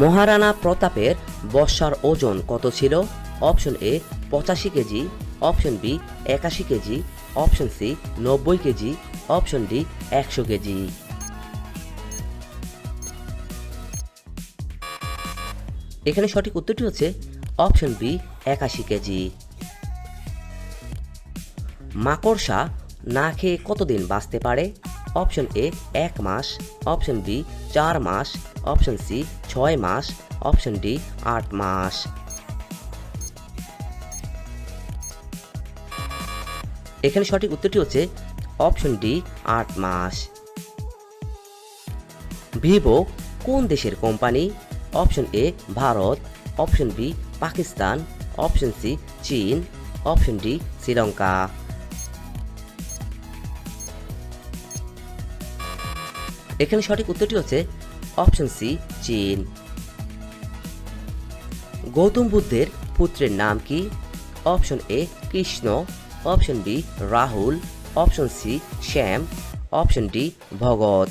মহারানা প্রতাপের বর্ষার ওজন কত ছিল? অপশন এ, পঁচাশি কেজি, অপশন বি, একাশি কেজি, অপশন সি, নব্বই কেজি, অপশন ডি, একশো কেজি। এখানে সঠিক উত্তরটি হচ্ছে অপশন বি, একাশি কেজি। মাকড়সা না খেয়ে কতদিন বাঁচতে পারে? অপশন এ, এক মাস, অপশন বি, চার মাস অপশন সি ছয় মাস। অপশন ডি আট মাস। এখানে সঠিক উত্তরটি হচ্ছে অপশন ডি আট মাস। ভিভো, কোন দেশের company? Option A Bharat. Option B Pakistan. Option C চীন। Option D Sri Lanka. এখানে সঠিক উত্তরটি হচ্ছে অপশন সি, চীন। গৌতম বুদ্ধের পুত্রের নাম কি? Option A, Krishna. Option B, Rahul. Option C, Shyam. Option D Bhagat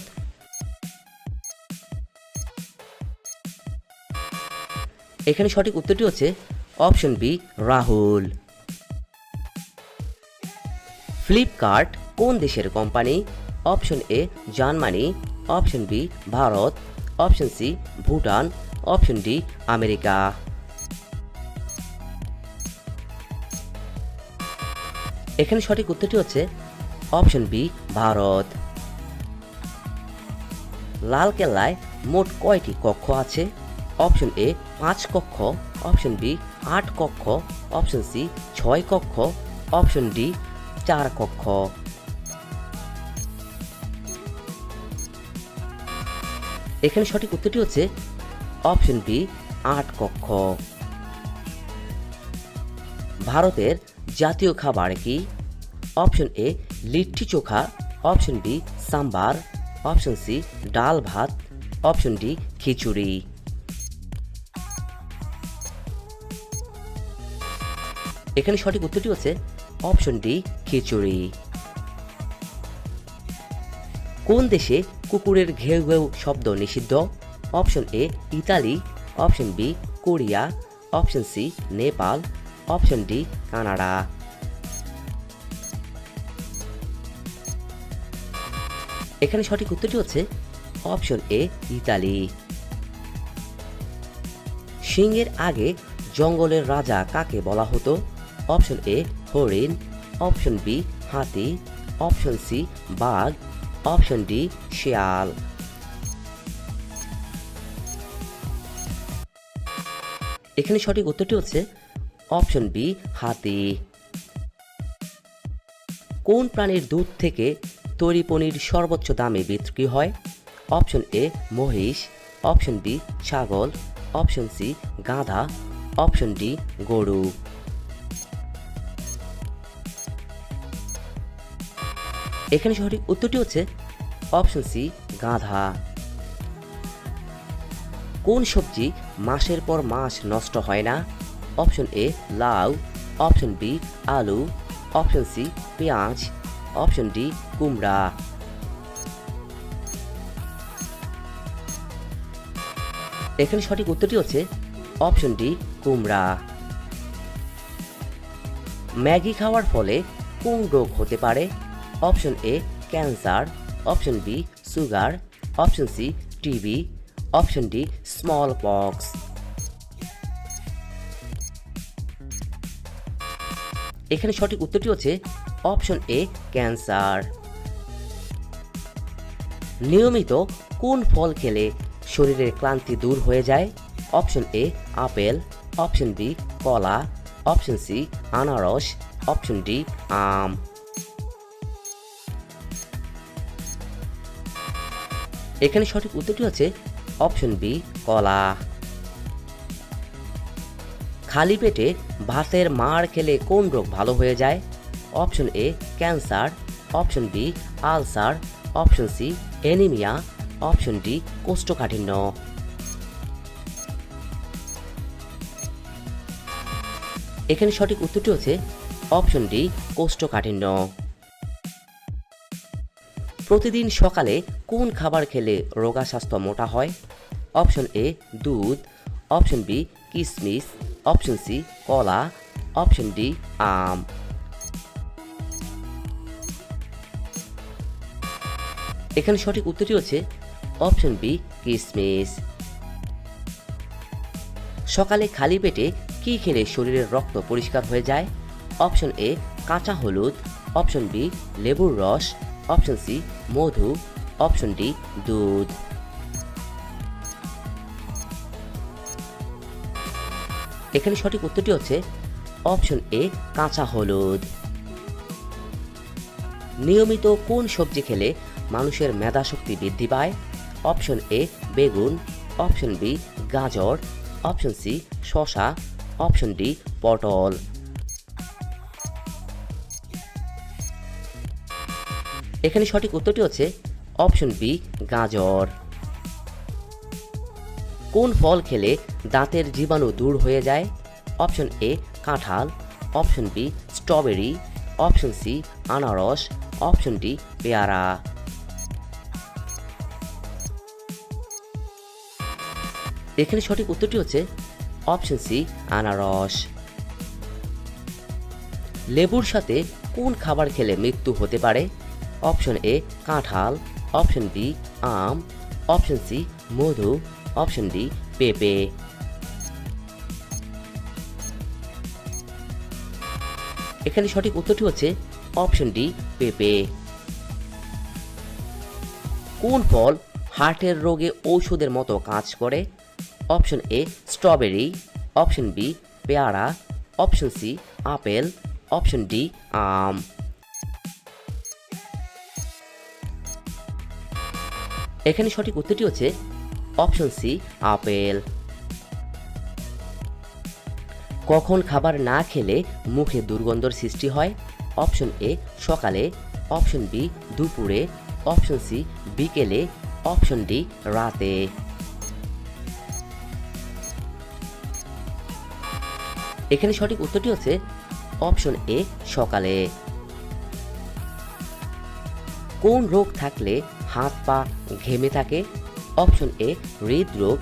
এখানে সঠিক উত্তরটি হচ্ছে অপশন বি, রাহুল। ফ্লিপকার্ট, কোন দেশের company? Option A, Germany. Option B, Bharat. Option C, Bhutan. Option D, America. এখানে সঠিক উত্তরটি হচ্ছে অপশন বি, ভারত। লালকেল্লায় মোট কয়টি কক্ষ আছে? অপশন এ, পাঁচ কক্ষ। অপশন বি, আট কক্ষ। অপশন সি, ছয় কক্ষ। অপশন ডি, চার কক্ষ। এখানে সঠিক উত্তরটি হচ্ছে অপশন বি, আট কক্ষ। ভারতের জাতীয় খাবার কি? Option A, litti chokha. Option B, sambar. Option C, ডাল ভাত। Option D, khichuri. এখানে সঠিক উত্তরটি হচ্ছে অপশন ডি, খিচুড়ি। কোন দেশে কুকুরের ঘেউ ঘেউ শব্দ নিষিদ্ধ? Option A, Italy, option B, Korea, option C, Nepal, option D, Canada. এখানে সঠিক উত্তরটি হচ্ছে অপশন এ, ইতালি। সিংহের আগে জঙ্গলের রাজা কাকে বলা হতো? অপশন এ, হরিণ, অপশন বি, হাতি, অপশন সি, বাঘ অপশন ডি, শিয়াল। এখানে সঠিক উত্তরটি হচ্ছে অপশন বি, হাতি। কোন প্রাণীর দুধ থেকে তৈরি পনির সর্বোচ্চ দামে বিক্রি হয়? অপশন এ, মহিষ। অপশন বি, ছাগল। অপশন সি, গাধা। অপশন ডি, গরু। এখানে সঠিক উত্তরটি হচ্ছে অপশন সি গাধা। কোন সবজি মাসের পর মাস নষ্ট হয় না? অপশন এ লাউ। অপশন বি আলু। অপশন সি পেঁয়াজ। অপশন ডি কুমড়া। এখানে সঠিক উত্তরটি হচ্ছে অপশন ডি কুমড়া। ম্যাগি খাওয়ার ফলে কোন রোগ হতে পারে? Option A cancer, option B sugar, option C TB, option D smallpox. এখানে সঠিক উত্তরটি হচ্ছে অপশন এ ক্যান্সার। নিয়মিত কোন ফল খেলে শরীরের ক্লান্তি দূর হয়ে যায়? Option A apple, option B কলা, অপশন সি আনারস, অপশন ডি আম। এখানে সঠিক উত্তরটি হচ্ছে অপশন বি, কলা। খালি পেটে ভাতের মার খেলে কোন রোগ ভালো হয়ে যায়? Option A, cancer. Option B, ulcer. Option C, anaemia. Option D, কোষ্ঠকাঠিন্য। এখানে সঠিক উত্তরটি হচ্ছে অপশন ডি, কোষ্ঠকাঠিন্য। প্রতিদিন সকালে কোন খাবার খেলে রোগা স্বাস্থ্য মোটা হয়? অপশন এ দুধ। অপশন বি কিশমিশ অপশন সি কলা। অপশন ডি আম। এখানে সঠিক উত্তরটি হচ্ছে অপশন বি কিশমিশ সকালে খালি পেটে কি খেলে শরীরের রক্ত পরিষ্কার হয়ে যায়? অপশন এ কাঁচা হলুদ। অপশন বি লেবুর রস। অপশন সি মধু অপশন ডি দুধ এখানে সঠিক উত্তরটি হচ্ছে অপশন এ কাঁচা হলুদ। নিয়মিত কোন সবজি খেলে মানুষের মেধা শক্তি বৃদ্ধি পায়? অপশন এ বেগুন। অপশন বি গাজর। অপশন সি শশা অপশন ডি পটল। এখানে সঠিক উত্তরটি হচ্ছে অপশন বি, গাজর। কোন ফল খেলে দাঁতের জীবাণু দূর হয়ে যায়? অপশন এ, কাঁঠাল। Option B, strawberry. Option C, আনারস। অপশন ডি, পেয়ারা। এখানে সঠিক উত্তরটি হচ্ছে অপশন সি, আনারস। লেবুর সাথে কোন খাবার খেলে মৃত্যু হতে পারে? অপশন এ, কাঁঠাল, অপশন বি, আম, অপশন সি, মধু, অপশন ডি, পেঁপে। এখানে সঠিক উত্তরটি হচ্ছে অপশন ডি, পেঁপে। কোন ফল হার্টের রোগে ঔষধের মতো কাজ করে? Option A, strawberry, option B, পেয়ারা, option C, apple, option D, আম। এখানে সঠিক উত্তরটি হচ্ছে অপশন সি, আপেল। কখন খাবার না খেলে মুখে দুর্গন্ধর সৃষ্টি হয়? অপশন এ, সকালে। অপশন বি, দুপুরে। অপশন সি, বিকেলে। অপশন ডি, রাতে। এখানে সঠিক উত্তরটি হচ্ছে অপশন এ, সকালে। কোন রোগ থাকলে হাত পা ঘেমে থাকে। অপশন এ হৃদরোগ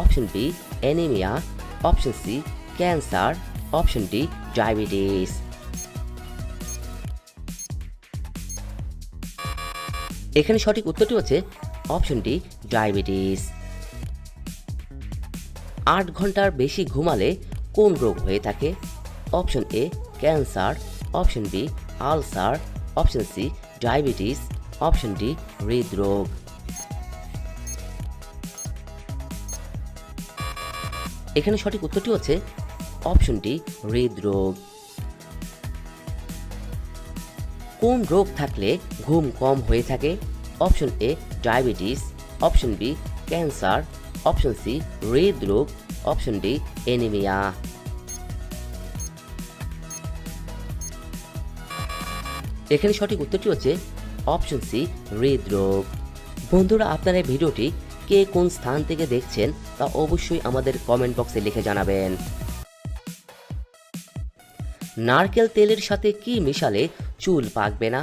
option B anaemia option C cancer option D diabetes এখানে সঠিক উত্তরটি হচ্ছে অপশন ডি ডায়াবেটিস আট ঘণ্টার বেশি ঘুমালে কোন রোগ হয়ে থাকে? Option A cancer option B ulcer option C diabetes option D হৃদরোগ এখানে সঠিক উত্তরটি হচ্ছে অপশন ডি হৃদরোগ কোন রোগ থাকলে ঘুম কম হয়ে থাকে? Option A diabetes option B cancer option C হৃদরোগ অপশন ডি এনিমিয়া এখানে সঠিক উত্তরটি হচ্ছে অপশন সি, হৃদরোগ। বন্ধুরা, আপনারা এই ভিডিওটি কে কোন স্থান থেকে দেখছেন তা অবশ্যই আমাদের কমেন্ট বক্সে লিখে জানাবেন। নারকেল তেলের সাথে কি মিশালে চুল পাকবে না?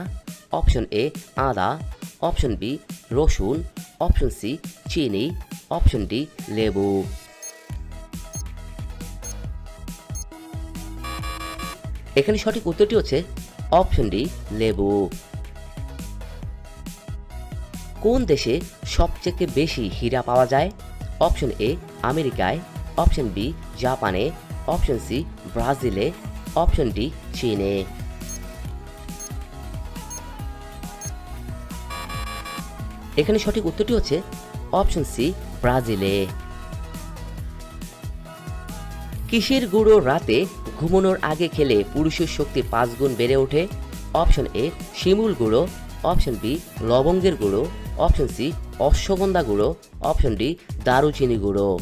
অপশন এ, আদা। অপশন বি, রসুন। অপশন সি, চিনি। অপশন ডি, লেবু। এখানে সঠিক উত্তরটি হচ্ছে অপশন ডি, লেবু। কোন দেশে সবচেয়ে বেশি হীরা পাওয়া যায়? অপশন এ আমেরিকায়। অপশন বি জাপানে। অপশন সি ব্রাজিলে। অপশন ডি চীনে। এখানে সঠিক উত্তরটি হচ্ছে অপশন সি ব্রাজিলে। কিসের গুঁড়ো রাতে ঘুমানোর আগে খেলে পুরুষের শক্তি পাঁচ গুণ বেড়ে ওঠে? অপশন এ শিমুল গুঁড়ো। অপশন বি লবঙ্গের গুঁড়ো। অপশন সি, অশ্বগন্ধা গুঁড়ো। অপশন ডি, দারুচিনি গুঁড়ো।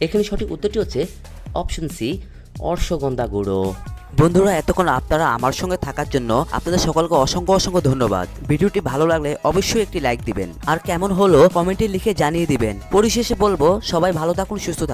এখানে সঠিক উত্তরটি হচ্ছে অপশন সি, অশ্বগন্ধা গুঁড়ো। বন্ধুরা, এতক্ষণ আপনারা আমার সঙ্গে থাকার জন্য আপনাদের সকলকে অসংখ্য অসংখ্য ধন্যবাদ। ভিডিওটি ভালো লাগলে অবশ্যই একটি লাইক দিবেন। আর কেমন হলো কমেন্টে লিখে জানিয়ে দিবেন। পরিশেষে বলব, সবাই ভালো থাকুন, সুস্থ থাকুন।